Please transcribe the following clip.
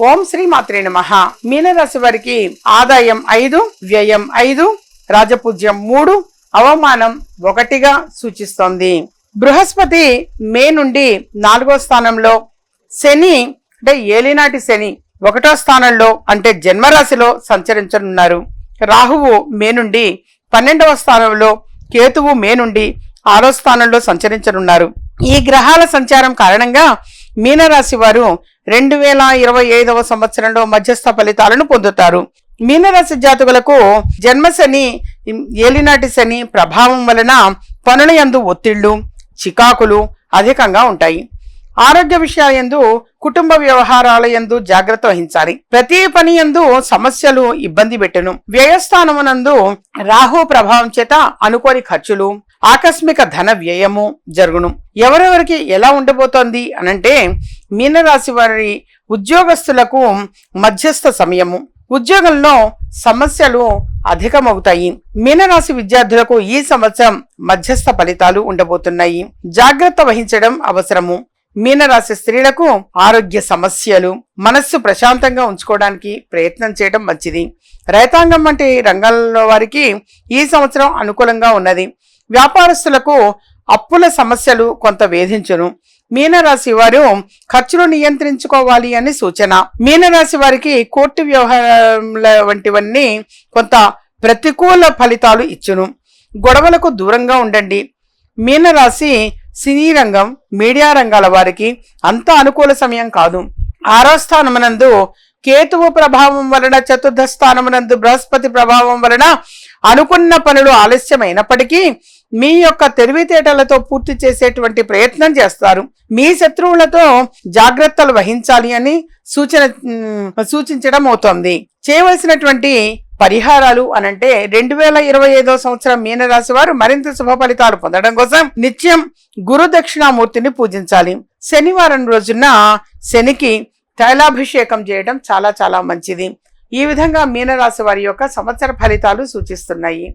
ఓం శ్రీ మాత్రే నమ. మీనరాశి వారికి ఆదాయం ఐదు వ్యయం ఐదు రాజపూజ్యం మూడు అవమానం ఒకటిగా సూచిస్తోంది. బృహస్పతి మే నుండి నాలుగో స్థానంలో శని అంటే ఏలినాటి శని ఒకటో స్థానంలో అంటే జన్మరాశిలో సంచరించనున్నారు. రాహువు మే నుండి పన్నెండవ స్థానంలో కేతువు మే నుండి ఆరో స్థానంలో సంచరించనున్నారు. ఈ గ్రహాల సంచారం కారణంగా మీనరాశి వారు రెండు వేల ఇరవై ఐదవ సంవత్సరంలో మధ్యస్థ ఫలితాలను పొందుతారు. మీనరాశి జాతకులకు జన్మశని ఏలినాటి శని ప్రభావం వలన పనుల యందు ఒత్తిళ్ళు చికాకులు అధికంగా ఉంటాయి. ఆరోగ్య విషయాలందు కుటుంబ వ్యవహారాల యందు జాగ్రత్త వహించాలి. ప్రతి పని యందు సమస్యలు ఇబ్బంది పెట్టెను. వ్యయస్థానమునందు రాహు ప్రభావం చేత అనుకోని ఖర్చులు ఆకస్మిక ధన వ్యయము జరుగును. ఎవరెవరికి ఎలా ఉండబోతోంది అనంటే మీనరాశి వారి ఉద్యోగస్తులకు మధ్యస్థ సమయము. ఉద్యోగంలో సమస్యలు అధికమవుతాయి. మీనరాశి విద్యార్థులకు ఈ సంవత్సరం మధ్యస్థ ఫలితాలు ఉండబోతున్నాయి. జాగ్రత్త వహించడం అవసరము. మీనరాశి స్త్రీలకు ఆరోగ్య సమస్యలు మనస్సు ప్రశాంతంగా ఉంచుకోవడానికి ప్రయత్నం చేయడం మంచిది. రైతాంగం వంటి రంగాల్లో వారికి ఈ సంవత్సరం అనుకూలంగా ఉన్నది. వ్యాపారస్తులకు అప్పుల సమస్యలు కొంత వేధించును. మీనరాశి వారు ఖర్చులు నియంత్రించుకోవాలి అని సూచన. మీనరాశి వారికి కోర్టు వ్యవహారాల వంటివన్నీ కొంత ప్రతికూల ఫలితాలు ఇచ్చును. గొడవలకు దూరంగా ఉండండి. మీనరాశి సినీ రంగం మీడియా రంగాల వారికి అంత అనుకూల సమయం కాదు. ఆరో స్థానమునందు కేతువు ప్రభావం వలన చతుర్థ స్థానమునందు బృహస్పతి ప్రభావం వలన అనుకున్న పనులు ఆలస్యమైనప్పటికీ మీ యొక్క తెలివితేటలతో పూర్తి చేసేటువంటి ప్రయత్నం చేస్తారు. మీ శత్రువులతో జాగ్రత్తలు వహించాలి అని సూచన సూచించడం అవుతోంది. చేయవలసినటువంటి పరిహారాలు అనంటే రెండు వేల ఇరవై ఐదో సంవత్సరం మీనరాశి వారు మరింత శుభ ఫలితాలు పొందడం కోసం నిత్యం గురు దక్షిణామూర్తిని పూజించాలి. శనివారం రోజున శనికి తైలాభిషేకం చేయడం చాలా చాలా మంచిది. ఈ విధంగా మీనరాశి వారి యొక్క సంవత్సర ఫలితాలు సూచిస్తున్నాయి.